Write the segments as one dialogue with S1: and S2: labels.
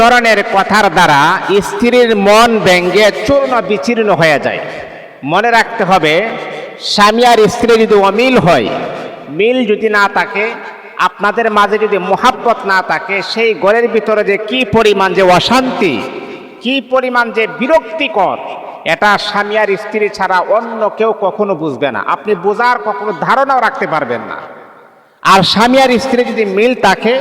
S1: ধরনের কথার দ্বারা স্ত্রীর মন ব্যঙ্গে চূর্ণ বিচীর্ণ হয়ে যায়। মনে রাখতে হবে, স্বামী আর স্ত্রী যদি অমিল হয়, মিল যদি না থাকে, আপনাদের মাঝে যদি মোহাব্বত না থাকে, সেই ঘরের ভিতরে যে কি পরিমাণ যে অশান্তি, কি পরিমাণ যে বিরক্তিকর, এটা স্বামী আর স্ত্রী ছাড়া অন্য কেউ কখনো বুঝবে না। আপনি বোঝার কখনো ধারণাও রাখতে পারবেন না। আর স্বামী আর স্ত্রী যদি মিল থাকে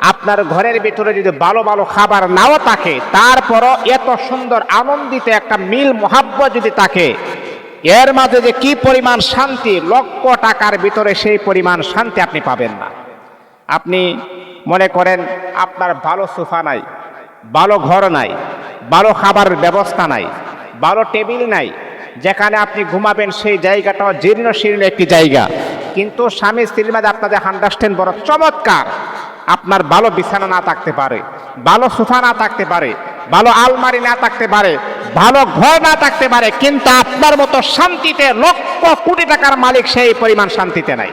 S1: আপনার ঘরের ভিতরে যদি ভালো ভালো খাবার নাও থাকে, তারপরও এত সুন্দর আনন্দিত একটা মিল, মহাব্বত যদি থাকে, এর মাঝে যে কি পরিমাণ শান্তি, লক্ষ টাকার ভিতরে সেই পরিমাণ শান্তি আপনি পাবেন না। আপনি মনে করেন, আপনার ভালো সোফা নাই, ভালো ঘর নাই, ভালো খাবারের ব্যবস্থা নাই, ভালো টেবিল নাই, যেখানে আপনি ঘুমাবেন সেই জায়গাটাও জীর্ণ শীর্ণ একটি জায়গা। কিন্তু স্বামী স্ত্রীর মাঝে আপনাদের আন্ডারস্ট্যান্ড বড় চমৎকার। আপনার ভালো বিছানা না থাকতে পারে, ভালো সোফা না থাকতে পারে, ভালো আলমারি না থাকতে পারে, ভালো ঘর না থাকতে পারে, কিন্তু আপনার মতো শান্তিতে লক্ষ কোটি টাকার মালিক সেই পরিমাণ শান্তিতে নাই।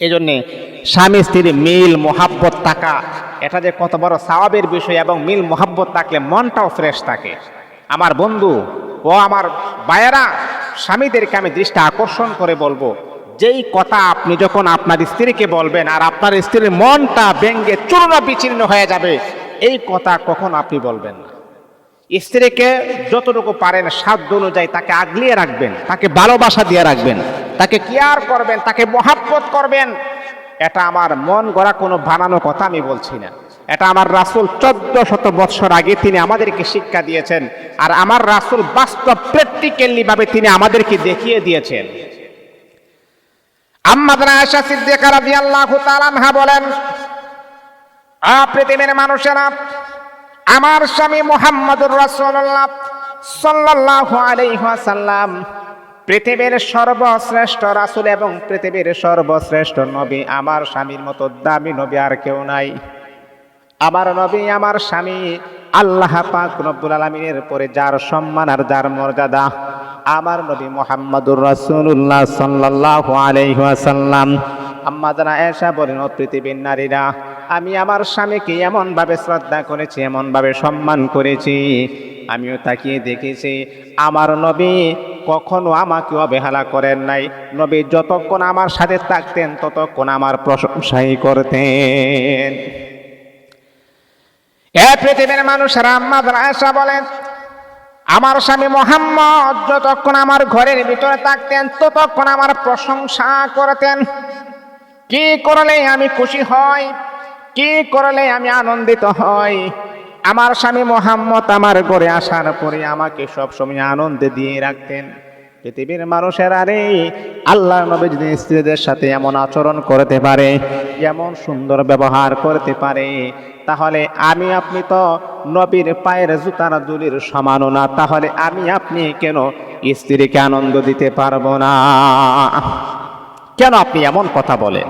S1: এই জন্যে স্বামী, স্ত্রীর মিল, মোহাব্বত থাকা, এটা যে কত বড় স্বভাবের বিষয় এবং মিল, মোহাব্বত থাকলে মনটাও ফ্রেশ থাকে। আমার বন্ধু ও আমার বায়েরা স্বামীদেরকে আমি দৃষ্টি আকর্ষণ করে বলব যেই কথা আপনি যখন আপনার স্ত্রীকে বলবেন আর আপনার স্ত্রীর মনটা ব্যঙ্গে চূর্ণ বিচ্ছিন্ন হয়ে যাবে, এই কথা কখন আপনি বলবেন না? স্ত্রীকে যতটুকু পারেন সাধ্য অনুযায়ী তাকে আগলিয়ে রাখবেন, তাকে ভালোবাসা দিয়ে রাখবেন, তাকে কেয়ার করবেন, তাকে মহাব্বত করবেন। এটা আমার মন গড়া কোনো বানানো কথা আমি বলছি না। এটা আমার রাসুল চোদ্দ শত বৎসর আগে তিনি আমাদেরকে শিক্ষা দিয়েছেন আর আমার রাসুল বাস্তব প্র্যাকটিক্যালি ভাবে তিনি আমাদেরকে দেখিয়ে দিয়েছেন। আনহা বলেন পৃথিবীর মানুষেরা, আমার স্বামী মোহাম্মদুর ওয়াসাল্লাম পৃথিবীর সর্বশ্রেষ্ঠ রাসুল এবং পৃথিবীর সর্বশ্রেষ্ঠ নবী। আমার স্বামীর মতো দামি নবী আর কেউ নাই। আমার নবী, আমার স্বামী আল্লাহ পাক রব্বুল আলমিনের পরে যার সম্মান আর যার মর্যাদা আমার নবী মোহাম্মদুর রাসূলুল্লাহ সাল্লাল্লাহু আলাইহি ওয়াসাল্লাম। আম্মা জানা এসা বলেন পৃথিবীর নারীরা, আমি আমার স্বামীকে এমনভাবে শ্রদ্ধা করেছি, এমনভাবে সম্মান করেছি। আমিও তাকিয়ে দেখেছি, আমার নবী কখনো আমাকে অবহেলা করেন নাই। নবী যতক্ষণ আমার সাথে থাকতেন, ততক্ষণ আমার প্রশংসাই করতেন। এ পৃথিবীর মানুষেরা আম্মাদের আয়সা বলেন, আমার স্বামী মোহাম্মদ যতক্ষণ আমার ঘরের ভিতরে থাকতেন, ততক্ষণ আমার প্রশংসা করতেন। কি করলে আমি খুশি হই? কি করলে আমি আনন্দিত হই? আমার স্বামী মোহাম্মদ আমার ঘরে আসার পরে আমাকে সবসময় আনন্দে দিয়ে রাখতেন। পৃথিবীর মানুষের আরে আল্লাহ নবী যদি স্ত্রীদের সাথে এমন আচরণ করতে পারে, এমন সুন্দর ব্যবহার করতে পারে, তাহলে আমি, আপনি তো নবীর পায়ের জুতার দুলির সমানও না, তাহলে আমি, আপনি কেন স্ত্রীকে আনন্দ দিতে পারব না? কেন আপনি এমন কথা বলেন?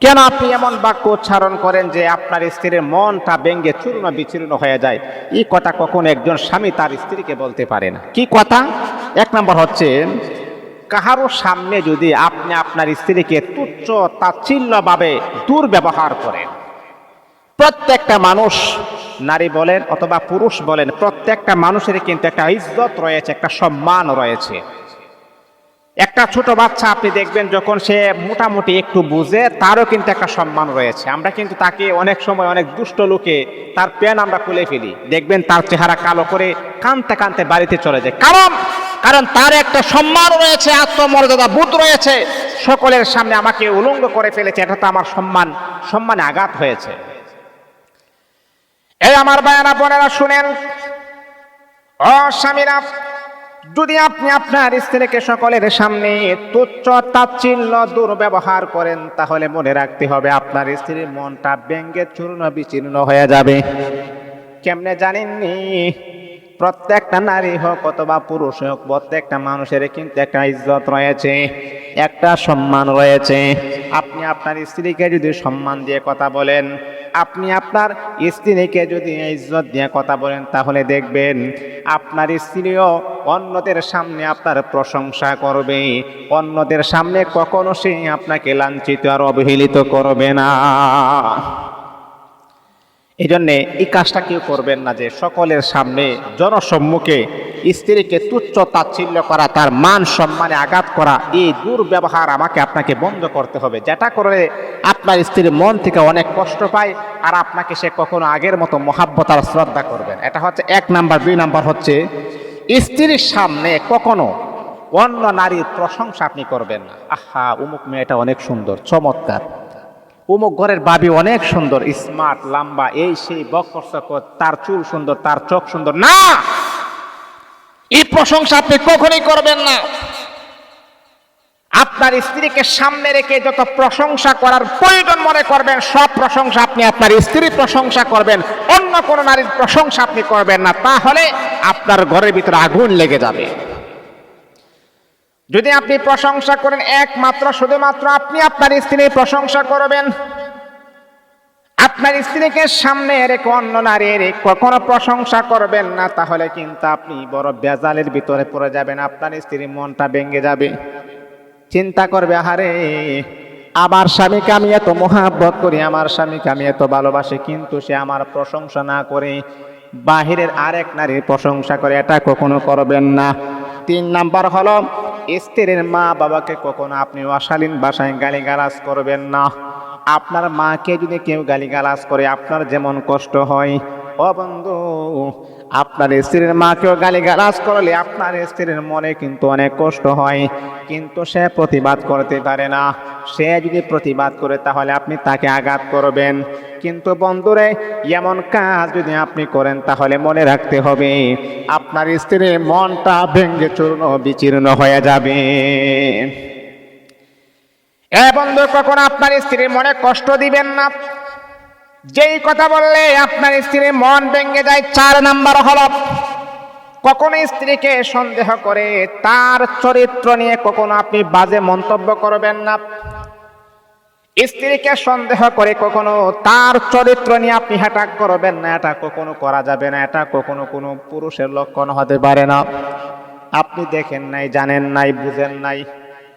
S1: কেন আপনি এমন বাক্য উচ্চারণ করেন যে আপনার স্ত্রীর মনটা ব্যঙ্গে চূর্ণ বিচূর্ণ হয়ে যায়? এই কথা কখন একজন স্বামী তার স্ত্রীকে বলতে পারে না। কি কথা? এক নম্বর হচ্ছে কাহারও সামনে যদি আপনি আপনার স্ত্রীকে তুচ্ছ, তাচ্ছিল্যভাবে দুর্ব্যবহার করেন, প্রত্যেকটা মানুষ নারী বলেন অথবা পুরুষ বলেন, প্রত্যেকটা মানুষের কিন্তু একটা ইজ্জত রয়েছে, একটা সম্মান রয়েছে। একটা ছোট বাচ্চা আপনি দেখবেন যখন সে মোটামুটি একটু বুঝে, তারও কিন্তু একটা সম্মান রয়েছে। আমরা কিন্তু তাকে অনেক সময় অনেক দুষ্ট লোকে তার প্যান আমরা খুলে ফেলি। দেখবেন তার চেহারা কালো করে কানতে কানতে বাড়িতে চলে যায়। কারণ কারণ তার একটা সম্মান রয়েছে, আত্মমর্যাদা বোধ রয়েছে। সকলের সামনে আমাকে উলঙ্গ করে ফেলেছে, এটা তো আমার সম্মান। সম্মানে আঘাত হয়েছে। এই আমার বায়না বোনেরা শুনেন, ও স্বামীরা, যদি আপনি আপনার স্ত্রীকে সকলের সামনে তুচ্ছ, তাচ্ছিল্য, দুর্ব্যবহার করেন, তাহলে মনে রাখতে হবে আপনার স্ত্রীর মনটা ব্যঙ্গে চূর্ণ বিচীর্ণ হয়ে যাবে। কেমনে জানেননি? প্রত্যেকটা নারী হোক অথবা পুরুষ হোক, প্রত্যেকটা মানুষের কিন্তু একটা ইজ্জত রয়েছে, একটা সম্মান রয়েছে। আপনি আপনার স্ত্রীকে যদি সম্মান দিয়ে কথা বলেন, আপনি আপনার স্ত্রীকে যদি ইজ্জত দিয়ে কথা বলেন, তাহলে দেখবেন আপনার স্ত্রীও অন্যদের সামনে আপনার প্রশংসা করবে। অন্যদের সামনে কখনো সে আপনাকে লাঞ্ছিত আর অবহেলিত করবে না। এই জন্যে এই কাজটা কেউ করবেন না যে সকলের সামনে জনসম্মুখে স্ত্রীকে তুচ্ছ তাচ্ছিল্য করা, তার মান সম্মানে আঘাত করা, এই দুর্ব্যবহার আমাকে আপনাকে বন্ধ করতে হবে। যেটা করে আপনার স্ত্রীর মন থেকে অনেক কষ্ট পায় আর আপনাকে সে কখনো আগের মতো মহাব্বত আর শ্রদ্ধা করবেন এটা হচ্ছে এক নাম্বার, দুই নাম্বার হচ্ছে স্ত্রীর সামনে কখনো অন্য নারীর প্রশংসা আপনি করবেন না। আহা, উমুক মেয়েটা অনেক সুন্দর, চমৎকার। উমুক ঘরের বাবি অনেক সুন্দর স্মার্ট লম্বা এই সেই বকর তার চুল সুন্দর তার চোখ সুন্দর। না! এই প্রশংসা আপনি কখনোই করবেন না। আপনার স্ত্রীকে সামনে রেখে যত প্রশংসা করার প্রয়োজন মনে করবেন সব প্রশংসা আপনি আপনার স্ত্রীর প্রশংসা করবেন অন্য কোন নারীর প্রশংসা আপনি করবেন না তাহলে আপনার ঘরের ভিতরে আগুন লেগে যাবে। যদি আপনি প্রশংসা করেন একমাত্র, শুধুমাত্র আপনি আপনার স্ত্রীর প্রশংসা করবেন। আপনার স্ত্রীকে সামনে রেখে অন্য নারীর কখনো প্রশংসা করবেন না, তাহলে কিন্তু আপনি বড় বেজালের ভিতরে পড়ে যাবেন, আপনার স্ত্রীর মনটা ভেঙে যাবে। চিন্তা করবে, আহারে, আমার স্বামীকে আমি এত মহাব্বত করি, আমার স্বামীকে আমি এত ভালোবাসি, কিন্তু সে আমার প্রশংসা না করে বাহিরের আরেক নারীর প্রশংসা করে, এটা কখনো করবেন না। তিন নাম্বার হলো স্ত্রীর মা বাবাকে কখনো আপনি অশালীন ভাষায় গালিগালাজ করবেন না। আপনার মাকে যদি কেউ গালিগালাজ করে, আপনার যেমন কষ্ট হয় ও বন্ধু, আপনার স্ত্রীর মাকেও গালিগালাজ করলে আপনার স্ত্রীর মনে কিন্তু অনেক কষ্ট হয়। কিন্তু সে প্রতিবাদ করতে পারে না। সে যদি প্রতিবাদ করে তাহলে আপনি তাকে আঘাত করবেন। কিন্তু বন্ধুরে, এমন কাজ যদি আপনি করেন তাহলে মনে রাখতে হবে, আপনার স্ত্রীর মনটা ভেঙ্গে চূর্ণ বিচীর্ণ হয়ে যাবে। এ বন্ধু, কখনো আপনার স্ত্রীর মনে কষ্ট দিবেন না? যেই কথা বললে আপনার স্ত্রীর মন ভেঙে যায়, চার নাম্বার হল, কখনো স্ত্রীকে সন্দেহ করে তার চরিত্র নিয়ে কখনো আপনি বাজে মন্তব্য করবেন না। স্ত্রীকে সন্দেহ করে কখনো তার চরিত্র নিয়ে আপনি হ্যাটাক করবেন না। এটা কখনো করা যাবে না। এটা কখনো কোনো পুরুষের লক্ষণ হতে পারে না। আপনি দেখেন নাই, জানেন নাই, বুঝেন নাই।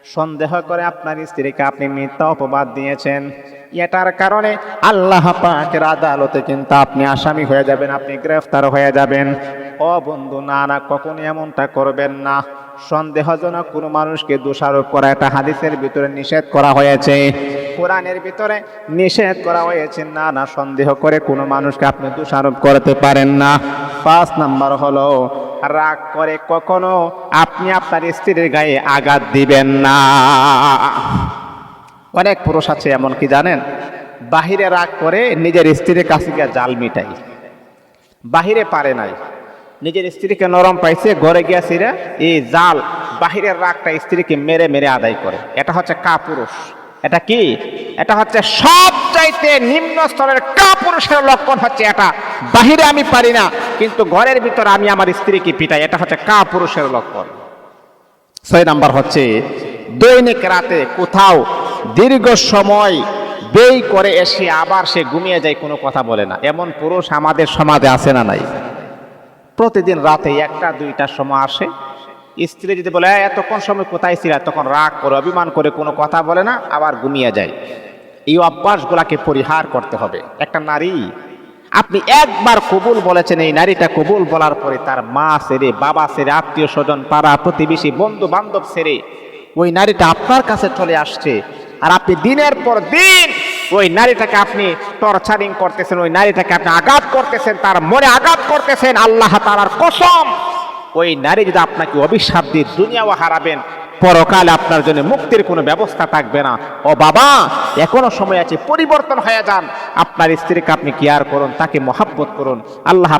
S1: সন্দেহ করে আপনার স্ত্রীকে আপনি মিথ্যা অপবাদ দিয়েছেন। এটার কারণে আল্লাহ পাকের আদালতে কিন্তু আপনি আসামি হয়ে যাবেন, আপনি গ্রেফতার হয়ে যাবেন। ও বন্ধু না না কখনো এমনটা করবেন না। সন্দেহজনক কোনো মানুষকে দোষারোপ করা একটা হাদিসের ভিতরে নিষেধ করা হয়েছে। কোরআনের ভিতরে নিষেধ করা হয়েছে না না সন্দেহ করে কোনো মানুষকে আপনি দোষারোপ করতে পারেন না। পাঁচ নাম্বার হলো রাগ করে কখনো আপনি আপনার স্ত্রীর গায়ে আঘাত দিবেন না। অনেক পুরুষ আছে এমন কি জানেন? বাহিরে রাগ করে নিজের স্ত্রীর কাছে গিয়ে জাল মিটাই বাহিরে পারে নাই। নিজের স্ত্রীকে নরম পাইছে, ঘরে গিয়াছিরা এই জাল বাহিরের রাগটা স্ত্রীকে মেরে মেরে আদায় করে। এটা হচ্ছে কা পুরুষ এটা কি? এটা হচ্ছে সব চাইতে নিম্ন স্তরের কা পুরুষের লক্ষণ হচ্ছে এটা। বাহিরে আমি পারি না, কিন্তু ঘরের ভিতরে আমি আমার স্ত্রীকে পিটাই, এটা হচ্ছে কা পুরুষের লক্ষণ। ছয় নাম্বার হচ্ছে, দৈনিক রাতে কোথাও দীর্ঘ সময় ব্যয় করে এসে আবার সে ঘুমিয়ে যায়, কোনো কথা বলে না। এমন পুরুষ আমাদের সমাজে আসে না নাই? প্রতিদিন রাতে একটা, দুইটার সময় আসে স্ত্রী যদি বলে এতক্ষণ সময় কোথায় ছিল? তখন রাগ করে, অভিমান করে কোনো কথা বলে না, আবার ঘুমিয়ে যায়। এই অভ্যাসগুলাকে পরিহার করতে হবে। একটা নারী, আপনি একবার কবুল বলেছেন, এই নারীটা কবুল বলার পরে তার মা সেরে, বাবা সেরে, আত্মীয় স্বজন, পাড়া প্রতিবেশী বন্ধু বান্ধব সেরে, ওই নারীটা আপনার কাছে চলে আসছে। আর আপনি দিনের পর দিন ওই নারীটাকে আপনি টর্চারিং করতেছেন, ওই নারীটাকে আপনি আঘাত করতেছেন, তার মনে আঘাত করতেছেন, আল্লাহ তালার কসম। ওই নারী যদি আপনাকে অভিশাপ দিয়ে দুনিয়াও হারাবেন, পরকালে আপনার জন্য মুক্তির কোনো ব্যবস্থা থাকবে না। ও বাবা, এখনও সময় আছে, পরিবর্তন হয়ে যান। আপনার স্ত্রীকে আপনি কেয়ার করুন, তাকে মহাব্বত করুন। আল্লাহ